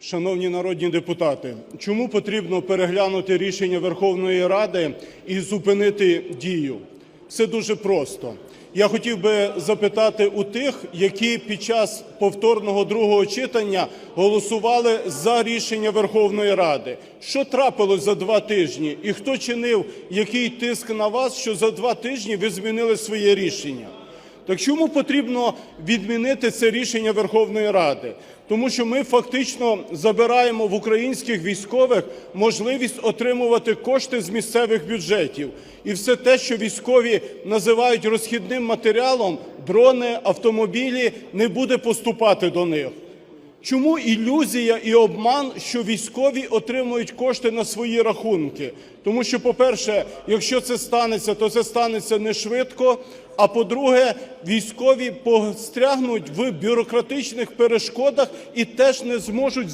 Шановні народні депутати, чому потрібно переглянути рішення Верховної Ради і зупинити дію? Все дуже просто. Я хотів би запитати у тих, які під час повторного другого читання голосували за рішення Верховної Ради. Що трапилось за два тижні? І хто чинив який тиск на вас, що за два тижні ви змінили своє рішення? Так чому потрібно відмінити це рішення Верховної Ради? Тому що ми фактично забираємо в українських військових можливість отримувати кошти з місцевих бюджетів. І все те, що військові називають розхідним матеріалом, дрони, автомобілі, не буде поступати до них. Чому ілюзія і обман, що військові отримують кошти на свої рахунки? Тому що, по-перше, якщо це станеться, то це станеться не швидко. А по-друге, військові пострягнуть в бюрократичних перешкодах і теж не зможуть